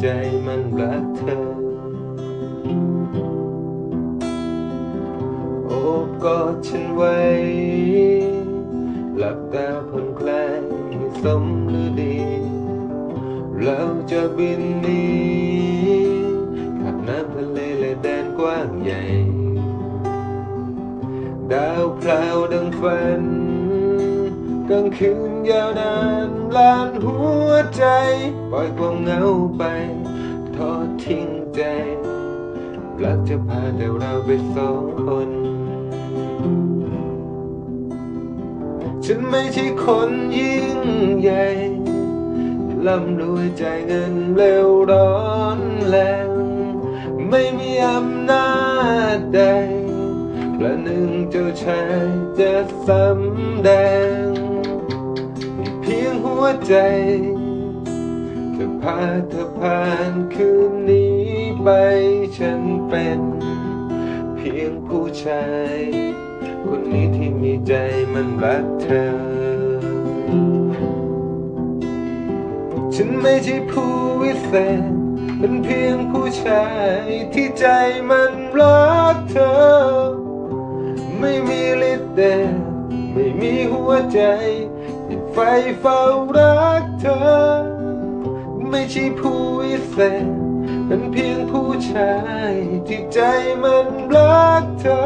ใจมันรักเธอ โอบกอดฉันไว้ หลับตาผ่อนคลายให้สมฤดี เราจะบินนีข้ามน้ำทะเลและแดนกว้างใหญ่ ดาวพราวดังฝันกลางคืนยาวนาน ลานหัวใจ ปล่อยความเหงาไป ทอดทิ้งใจรักจะพาแต่เราไปสองคน ฉันไม่ใช่คนยิ่งใหญ่ร่ำรวยใจเงินเร็วร้อนแรง ไม่มีอำนาจใดประหนึ่งเจ้าชายจะสำแดง ใจ จะพาเธอผ่านคืนนี้ไป ฉันเป็น เพียงผู้ชาย คนนี้ที่มีใจมันรักเธอ ฉันไม่ใช่ผู้วิเศษ เป็นเพียงผู้ชายที่ใจมันรักเธอ ไม่มีฤทธิ์เดชไม่มีหัวใจ ไฟเฝ้ารักเธอ ไม่ใช่ผู้วิเศษเป็นเพียงผู้ชายที่ใจมันรักเธอ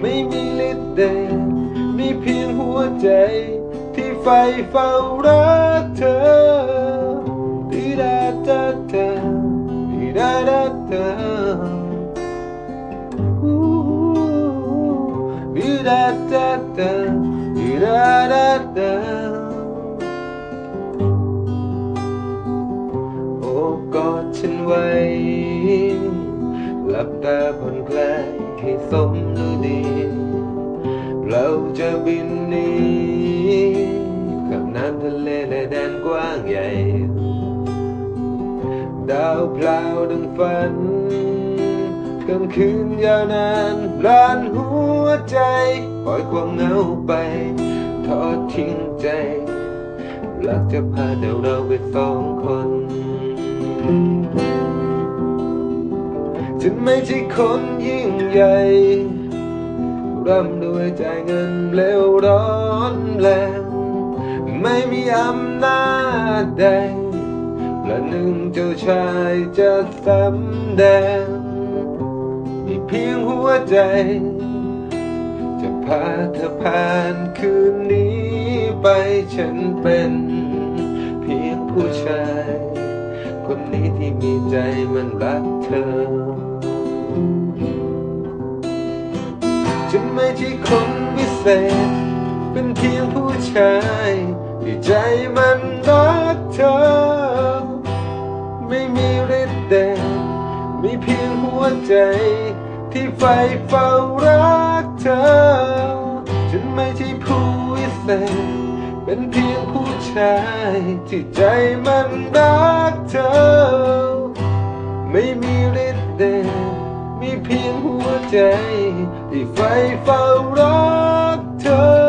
ไม่มีฤทธิ์เดชมีเพียงหัวใจ ที่ไฟเฝ้ารักเธอดีดาดาดาดีดาดาดาดีดาดาดาดีดาดา ฉันไว้หลับตาผ่อนคลายให้สมฤดี เราจะบินนีข้ามน้ำทะเลและแดนกว้างใหญ่ ดาวพลาวดังฝันกลางคืนยาวนานลานหัวใจ ปล่อยความเหงาไป ทอดทิ้งใจรักจะพาเดี๋ยวเราไปสองคน ฉันไม่ใช่คนยิ่งใหญ่ร่ำรวยจ่ายเงินเร็วร้อนแรงไม่มีอำนาจใดประหนึ่งเจ้าชายจะสำแดงมีเพียงหัวใจ จะพาเธอผ่านคืนนี้ไปฉันเป็นเพียงผู้ชาย คนนี้ที่มีใจมันรักเธอ ฉันไม่ใช่คนวิเศษ เป็นเพียงผู้ชายที่ใจมันรักเธอ ไม่มีฤทธิ์เดชมีเพียงหัวใจ ที่ไฟเฝ้ารักเธอ ฉันไม่ใช่ผู้วิเศษ เป็นเพียง ชายที่ใจมันรักเธอ ไม่มีฤทธิ์เดชมีเพียงหัวใจที่ไฟเฝ้ารักเธอ